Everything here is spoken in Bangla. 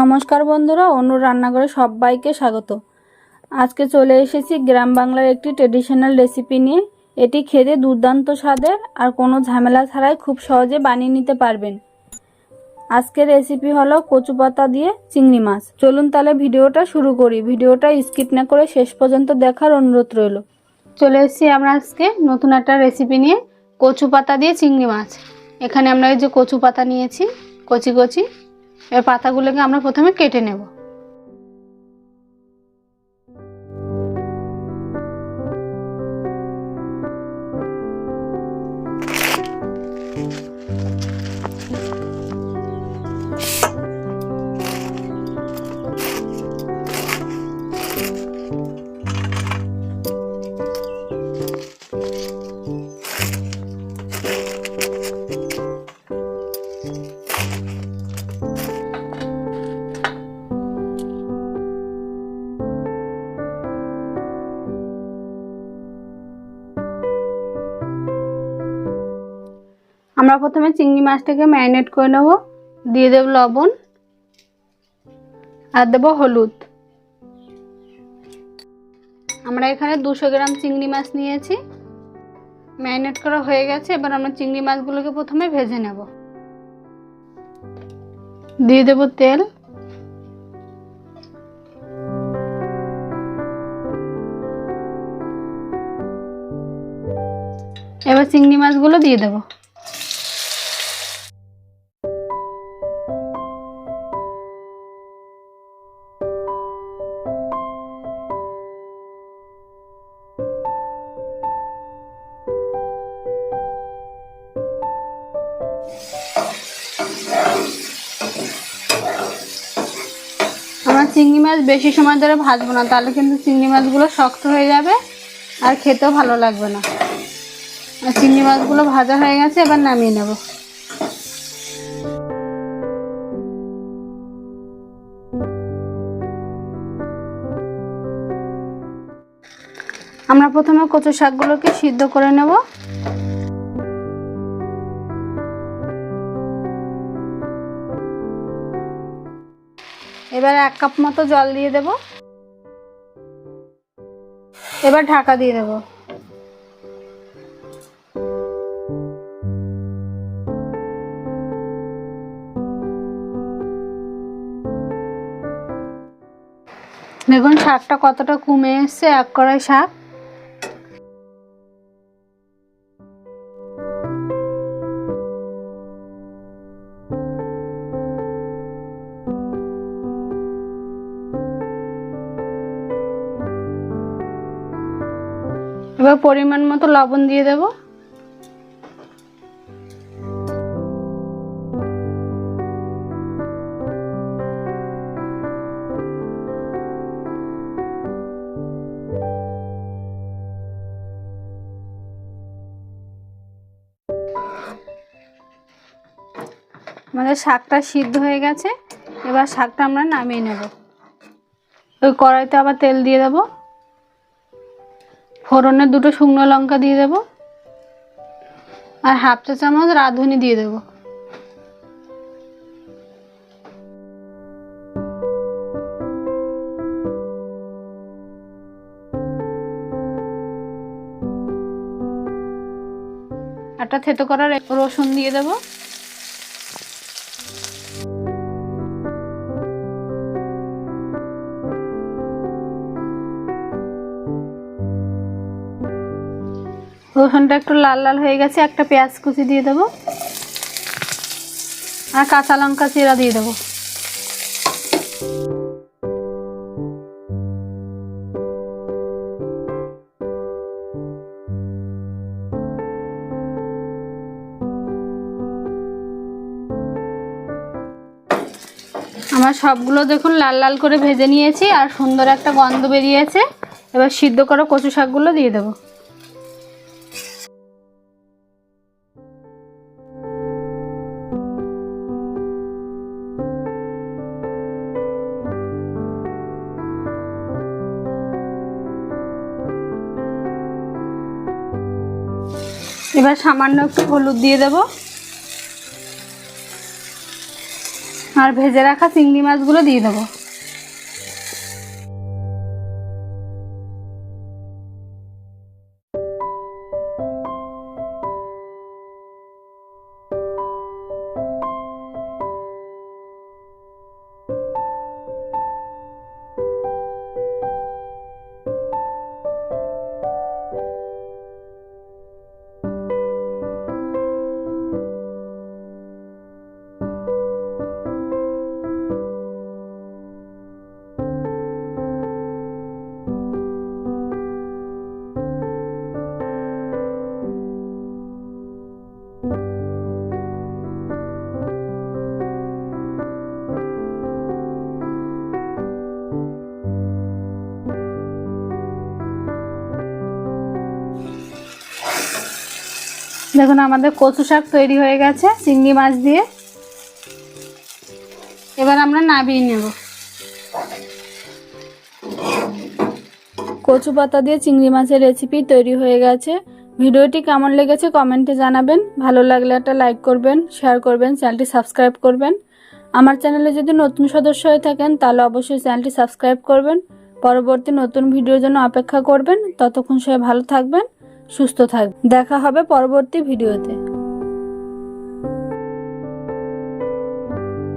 নমস্কার বন্ধুরা অনু রান্নাঘরে সবাইকে স্বাগত। আজকে চলে এসেছি গ্রাম বাংলার একটি ট্রেডিশনাল রেসিপি নিয়ে। এটি খেতে দুর্দান্ত স্বাদের আর কোনো ঝামেলা ছাড়াই খুব সহজে বানিয়ে নিতে পারবেন। আজকের রেসিপি হলো কচু পাতা দিয়ে চিংড়ি মাছ। চলুন তাহলে ভিডিওটা শুরু করি। ভিডিওটা স্কিপ না করে শেষ পর্যন্ত দেখার অনুরোধ রইল। চলে এসেছি আমরা আজকে নতুন একটা রেসিপি নিয়ে কচু পাতা দিয়ে চিংড়ি মাছ। এখানে আমরা এই যে কচু পাতা নিয়েছি, কচি কচি। এবার পাতাগুলোকে আমরা প্রথমে কেটে নেব। আমরা প্রথমে চিংড়ি মাছটাকে ম্যারিনেট করে নেব। দিয়ে দেব লবণ আর দেবো হলুদ। আমরা এখানে দুশো গ্রাম চিংড়ি মাছ নিয়েছি। ম্যারিনেট করা হয়ে গেছে, এবার আমরা চিংড়ি মাছগুলোকে প্রথমে ভেজে নেব। দিয়ে দেব তেল। এবার চিংড়ি মাছগুলো দিয়ে দেবো। চিংড়ি মাছ বেশি সময় ধরে ভাজবো না, তাহলে কিন্তু চিংড়ি মাছগুলো শক্ত হয়ে যাবে আর খেতেও ভালো লাগবে না। আর চিংড়ি মাছগুলো ভাজা হয়ে গেছে, এবার নামিয়ে নেব। আমরা প্রথমে কচু শাকগুলোকে সিদ্ধ করে নেব। এবার এক কাপ মতো জল দিয়ে দেব। এবার ঢাকা দিয়ে দেব। দেখুন, শাকটা কতটা কমে এসছে, এক কড়াই শাক। এবার পরিমাণ মতো লবণ দিয়ে দেব। আমাদের শাকটা সিদ্ধ হয়ে গেছে। এবার শাকটা আমরা নামিয়ে নেব। ওই কড়াইতে আবার তেল দিয়ে দেবো। ফোড়নে দুটো শুকনো লঙ্কা দিয়ে দেব। আর হাফ চা চামচ রাঁধুনি দিয়ে দেব। একটা থেতো করার রসুন দিয়ে দেবো। রসুনটা একটু লাল লাল হয়ে গেছে, একটা পেঁয়াজ কুচি দিয়ে দেবো। আর কাঁচা লঙ্কা চিরা দিয়ে দেবো। আমার সবগুলো দেখুন লাল লাল করে ভেজে নিয়েছি, আর সুন্দর একটা গন্ধ বেরিয়েছে। এবার সিদ্ধ করা কচু শাকগুলো দিয়ে দেবো। এবার সামান্য একটু হলুদ দিয়ে দেব। আর ভেজে রাখা চিংড়ি মাছগুলো দিয়ে দেবো। দেখুন, আমাদের কচু শাক তৈরি হয়ে গেছে, চিংড়ি মাছ দিয়ে। এবার আমরা নাবিয়ে নেব। কচু পাতা দিয়ে চিংড়ি মাছের রেসিপি তৈরি হয়ে গেছে। ভিডিওটি কেমন লেগেছে কমেন্টে জানাবেন। ভালো লাগলে একটা লাইক করবেন শেয়ার করবেন, চ্যানেলটি সাবস্ক্রাইব করবেন। আমার চ্যানেলে যদি নতুন সদস্য হয়ে থাকেন, তাহলে অবশ্যই চ্যানেলটি সাবস্ক্রাইব করবেন। পরবর্তী নতুন ভিডিওর জন্য অপেক্ষা করবেন। ততক্ষণ সবাই ভালো থাকবেন। সুস্থ থাকবে দেখা হবে পরবর্তী ভিডিওতে।